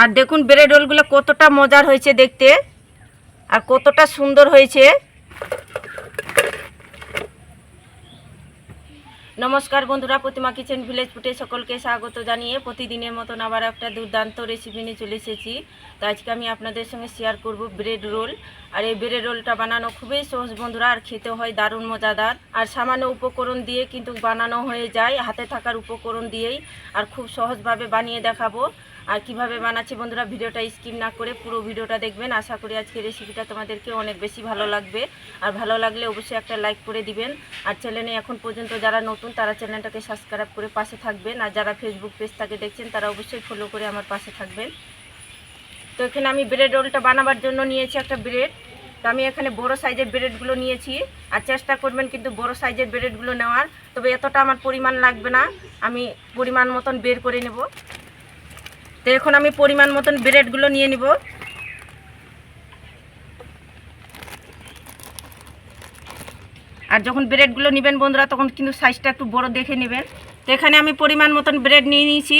আর দেখুন ব্রেড রোলগুলো কতটা মজার হয়েছে দেখতে। আর কতটা সুন্দর হয়েছে। নমস্কার বন্ধুরা, প্রতিমা কিচেন ভিলেজ ফুটে সকলকে স্বাগত জানিয়ে প্রতিদিনের মতন আবার একটা দুর্দান্ত রেসিপি নিয়ে চলে এসেছি। তো আজকে আমি আপনাদের সঙ্গে শেয়ার করব ব্রেড রোল আর এই ব্রেড রোলটা বানানো খুবই সহজ বন্ধুরা, আর খেতে হয় দারুণ মজাদার। আর সামান্য উপকরণ দিয়ে কিন্তু বানানো হয়ে যায়, হাতে থাকার উপকরণ দিয়েই। আর খুব সহজভাবে বানিয়ে দেখাবো। আর কীভাবে বানাচ্ছি বন্ধুরা, ভিডিওটা স্কিপ না করে পুরো ভিডিওটা দেখবেন। আশা করি আজকে রেসিপিটা তোমাদেরকে অনেক বেশি ভালো লাগবে। আর ভালো লাগলে অবশ্যই একটা লাইক করে দিবেন। আর চ্যানেলে এখন পর্যন্ত যারা নতুন, তারা চ্যানেলটাকে সাবস্ক্রাইব করে পাশে থাকবেন। আর যারা ফেসবুক পেজ থেকে দেখছেন, তারা অবশ্যই ফলো করে আমার পাশে থাকবেন। তো এখানে আমি ব্রেড রোলটা বানাবার জন্য নিয়েছি একটা ব্রেড তো আমি এখানে বড় সাইজের ব্রেডগুলো নিয়েছি। আর চেষ্টা করবেন কিন্তু বড় সাইজের ব্রেডগুলো নেওয়ার। তবে এতটা আমার পরিমাণ লাগবে না। আমি পরিমাণ মতন বের করে নেব। তো এখন আমি পরিমাণ মতন ব্রেডগুলো নিয়ে নিব। আর যখন ব্রেডগুলো নেবেন বন্ধুরা, তখন কিন্তু সাইজটা একটু বড় দেখে নেবেন। তো এখানে আমি পরিমাণ মতন ব্রেড নিয়ে নিয়েছি।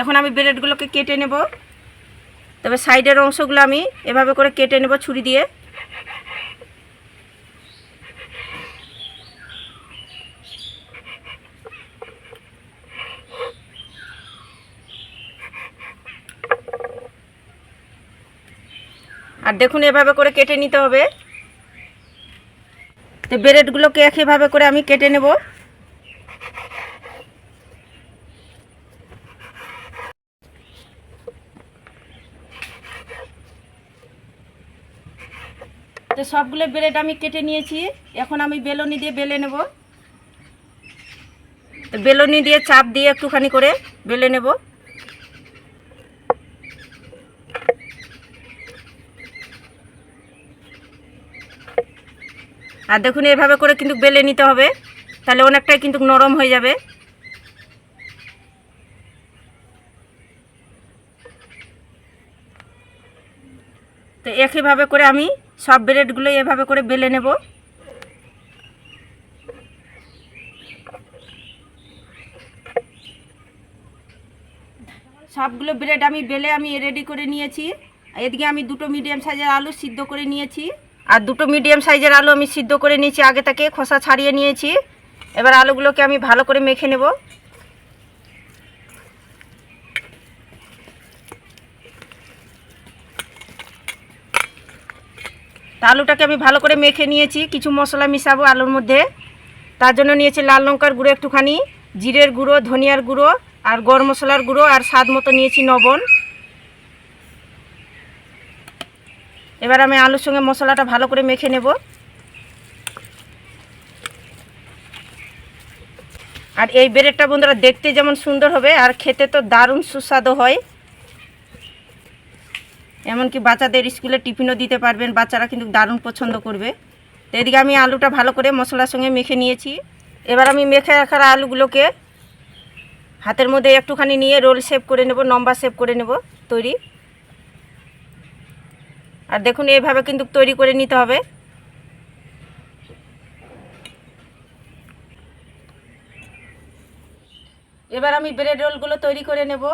এখন আমি ব্রেডগুলোকে কেটে নেব। তবে সাইডের অংশগুলো আমি এভাবে করে কেটে নেব ছুরি দিয়ে। আর দেখুন, এভাবে করে কেটে নিতে হবে। তো ব্রেডগুলোকে একইভাবে করে আমি কেটে নেব। তো সবগুলো ব্রেড আমি কেটে নিয়েছি। এখন আমি বেলনি দিয়ে বেলে নেব। বেলনি দিয়ে চাপ দিয়ে একটুখানি করে বেলে নেব। আর দেখুন, এভাবে করে কিন্তু বেলে নিতে হবে। তাহলে অনেকটাই কিন্তু নরম হয়ে যাবে। তো একইভাবে করে আমি সব ব্রেডগুলো এভাবে করে বেলে নেব। সবগুলো ব্রেড আমি বেলে আমি রেডি করে নিয়েছি। এদিকে আমি দুটো মিডিয়াম সাইজের আলু সিদ্ধ করে নিয়েছি। আর দুটো মিডিয়াম সাইজের আলু আমি সিদ্ধ করে নিয়েছি, আগে থেকে খোসা ছাড়িয়ে নিয়েছি। এবার আলুগুলোকে আমি ভালো করে মেখে নেব। আলুটাকে আমি ভালো করে মেখে নিয়েছি, কিছু মশলা মিশাবো আলুর মধ্যে। তার জন্য নিয়েছি লাল লঙ্কার গুঁড়ো একটুখানি, জিরের গুঁড়ো, ধনিয়ার গুঁড়ো, আর গরম মশলার গুঁড়ো, আর স্বাদ মতো নিয়েছি লবণ। এবার আমি আলুর সঙ্গে মশলাটা ভালো করে মেখে নেব। আর এই ব্রেডটা বন্ধুরা দেখতে যেমন সুন্দর হবে, আর খেতে তো দারুণ সুস্বাদু হয়। এমনকি বাচ্চাদের স্কুলে টিফিনও দিতে পারবেন, বাচ্চারা কিন্তু দারুণ পছন্দ করবে। তো এদিকে আমি আলুটা ভালো করে মশলার সঙ্গে মেখে নিয়েছি। এবার আমি মেখে রাখার আলুগুলোকে হাতের মধ্যে একটুখানি নিয়ে রোল শেপ করে নেব লম্বা শেপ করে নেব তৈরি। আর দেখুন এইভাবে কিন্তু তৈরি করে নিতে হবে। এবার আমি ব্রেড রোলগুলো তৈরি করে নেব।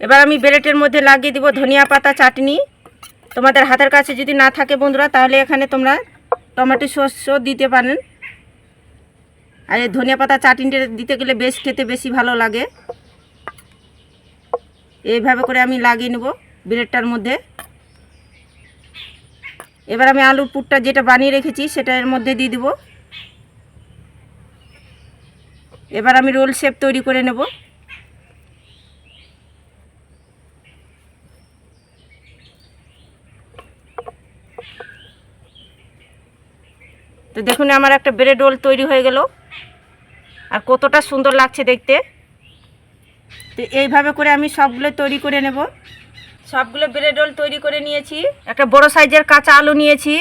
এবার আমি ব্রেডের মধ্যে লাগিয়ে দিব ধনিয়া পাতা, চাটনি। তোমাদের হাতের কাছে যদি না থাকে বন্ধুরা, তাহলে এখানে তোমরা টমেটো সসও দিতে পারেন। আর এই ধনিয়া পাতা, চাটনিটা দিতে গেলে বেশ খেতে বেশি ভালো লাগে। এইভাবে করে আমি লাগিয়ে নেব ব্রেডটার মধ্যে। এবার আমি আলুর পুরটা যেটা বানিয়ে রেখেছি সেটা এর মধ্যে দিয়ে দিব। এবার আমি রোল শেপ তৈরি করে নেব। তো দেখুন আমার একটা ব্রেড রোল তৈরি হয়ে গেল। আর কতটা সুন্দর লাগছে দেখতে। তো এইভাবে করে আমি সবগুলো তৈরি করে নেব। সবগুলো ব্রেড রোল তৈরি করে নিয়েছি। একটা বড় সাইজের কাঁচা আলু নিয়েছি।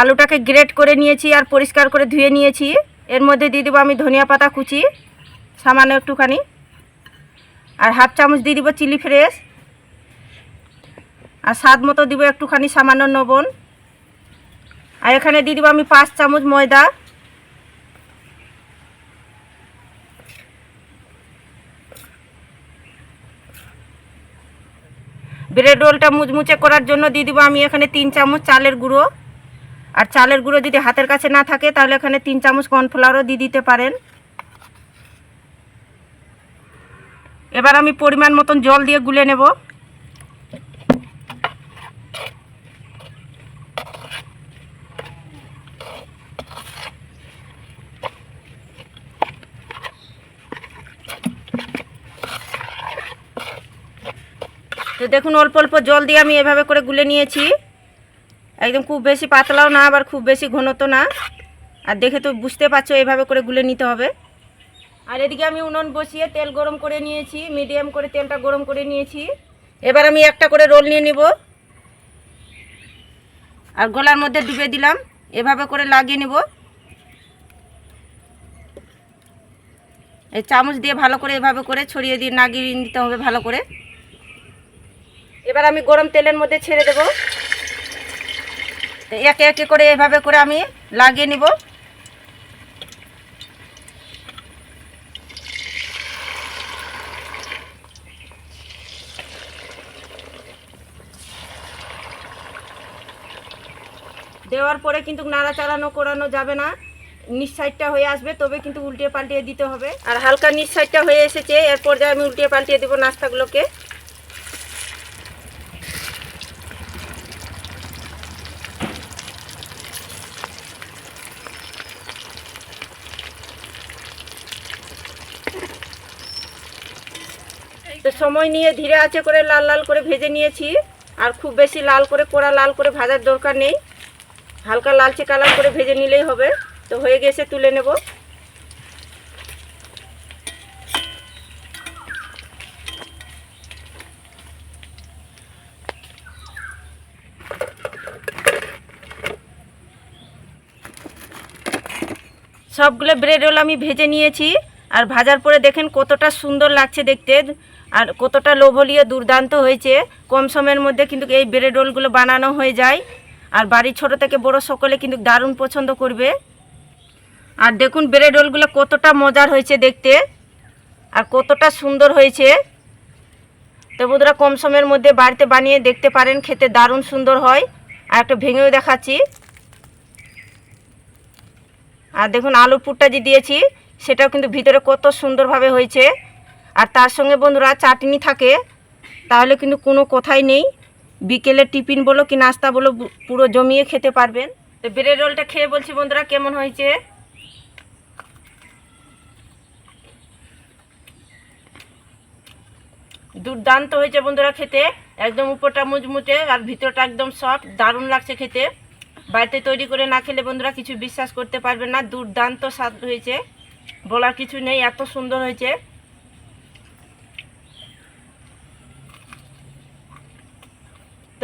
আলুটাকে গ্রেট করে নিয়েছি আর পরিষ্কার করে ধুয়ে নিয়েছি। এর মধ্যে দিয়ে দেবো আমি ধনিয়া পাতা কুচি, সামান্য একটুখানি। আর হাফ চামচ দিয়ে দিব চিলি ফ্রেশ আর স্বাদ মতো দিব একটুখানি সামান্য লবণ। আর এখানে দিয়ে দিব আমি পাঁচ চামচ ময়দা। ব্রেড রোলটা মুচমুচে করার জন্য দিয়ে দিব আমি এখানে তিন চামচ চালের গুঁড়ো। আর চালের গুঁড়ো যদি হাতের কাছে না থাকে, তাহলে এখানে তিন চামচ কর্নফ্লাওয়ারও দিয়ে দিতে পারেন। এবার আমি পরিমাণ মতন জল দিয়ে গুলে নেব। দেখুন, অল্প অল্প জল দিয়ে আমি এভাবে করে গুলে নিয়েছি। একদম খুব বেশি পাতলাও না, আবার খুব বেশি ঘনতো না। আর দেখে তো বুঝতে পারছ, এভাবে করে গুলে নিতে হবে। আর এদিকে আমি উনুন বসিয়ে তেল গরম করে নিয়েছি, মিডিয়াম করে তেলটা গরম করে নিয়েছি। এবার আমি একটা করে রোল নিয়ে নিব। আর গলার মধ্যে ডুবে দিলাম, এভাবে করে লাগিয়ে নেব। এই চামচ দিয়ে ভালো করে এভাবে করে ছড়িয়ে দিয়ে লাগিয়ে নিতে হবে ভালো করে। এবার আমি গরম তেলের মধ্যে ছেড়ে দেব। একে একে করে এভাবে করে আমি লাগিয়ে নিব। দেওয়ার পরে কিন্তু নাড়াচাড়ানো করানো যাবে না। নিচ সাইডটা হয়ে আসবে, তবে কিন্তু উল্টে পাল্টিয়ে দিতে হবে। আর হালকা নিচ সাইডটা হয়ে এসেছে এর পর্যায়ে আমি উল্টে পাল্টিয়ে দেবো নাস্তাগুলোকে। তো সময় নিয়ে ধীরে আছে করে লাল লাল করে ভেজে নিয়েছি। আর খুব বেশি লাল করে, কোড়া লাল করে ভাজার দরকার নেই। হালকা লালচে কালার করে ভেজে নিলেই হবে। তো হয়ে গেছে, তুলে নেব। সবগুলো ব্রেড রোল আমি ভেজে নিয়েছি। আর ভাজার পরে দেখেন কতটা সুন্দর লাগছে দেখতে। আর কতটা লোভনীয় দুর্দান্ত হয়েছে, কম সময়ের মধ্যে কিন্তু এই ব্রেড রোলগুলো বানানো হয়ে যায়। আর বাড়ির ছোট থেকে বড় সকলে কিন্তু দারুণ পছন্দ করবে। আর দেখুন ব্রেড রোলগুলো কতটা মজার হয়েছে দেখতে, আর কতটা সুন্দর হয়েছে। তো বন্ধুরা, কম সময়ের মধ্যে বাড়িতে বানিয়ে দেখতে পারেন, খেতে দারুণ সুন্দর হয়। আর একটা ভেঙেও দেখাচ্ছি। আর দেখুন আলুর পুরটা যে দিয়েছি, সেটাও কিন্তু ভিতরে কত সুন্দরভাবে হয়েছে। আর তার সঙ্গে বন্ধুরা চাটনি থাকে, তাহলে কিন্তু কোনো কথাই নেই। বিকেলে টিফিন বলো কি নাস্তা বলো পুরো জমিয়ে খেতে পারবেন। তো ব্রেড রোলটা খেয়ে বলছি বন্ধুরা কেমন হয়েছে? দুর্দান্ত হয়েছে বন্ধুরা খেতে। একদম উপরটা মুচমুচে আর ভিতরটা একদম সফট দারুণ লাগছে খেতে। বাড়িতে তৈরি করে না খেলে বন্ধুরা কিছু বিশ্বাস করতে পারবেন না। দুর্দান্ত স্বাদ হয়েছে। বলার কিছু নেই, এত সুন্দর হয়েছে।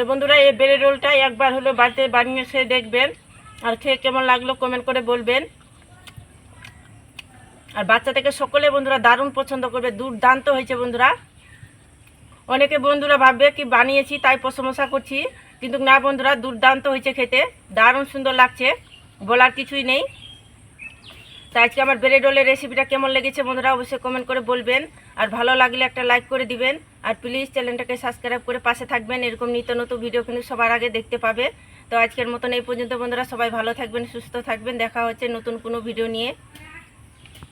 তো বন্ধুরা, এই বেড়ে রোলটা একবার হলো বাড়িতে বানিয়ে খেয়ে দেখবেন। আর খেয়ে কেমন লাগল কমেন্ট করে বলবেন। আর বাচ্চা থেকে সকলে বন্ধুরা দারুণ পছন্দ করবে, দুর্দান্ত হয়েছে বন্ধুরা। অনেকে বন্ধুরা ভাববে কি বানিয়েছি, তাই প্রশংসা করছি। কিন্তু না বন্ধুরা, দুর্দান্ত হয়েছে খেতে, দারুণ সুন্দর লাগছে, বলার কিছুই নেই। তাই আজকে আমার ব্রেড রোলের রেসিপিটা কেমন লেগেছে বন্ধুরা অবশ্যই কমেন্ট করে বলবেন। আর ভালো লাগলে একটা লাইক করে দিবেন। আর প্লিজ চ্যানেলটাকে সাবস্ক্রাইব করে পাশে থাকবেন। এরকম নিত্য নতুন ভিডিও কিন্তু সবার আগে দেখতে পাবে। তো আজকের মতন এই পর্যন্ত বন্ধুরা সবাই ভালো থাকবেন, সুস্থ থাকবেন। দেখা হচ্ছে নতুন কোনো ভিডিও নিয়ে।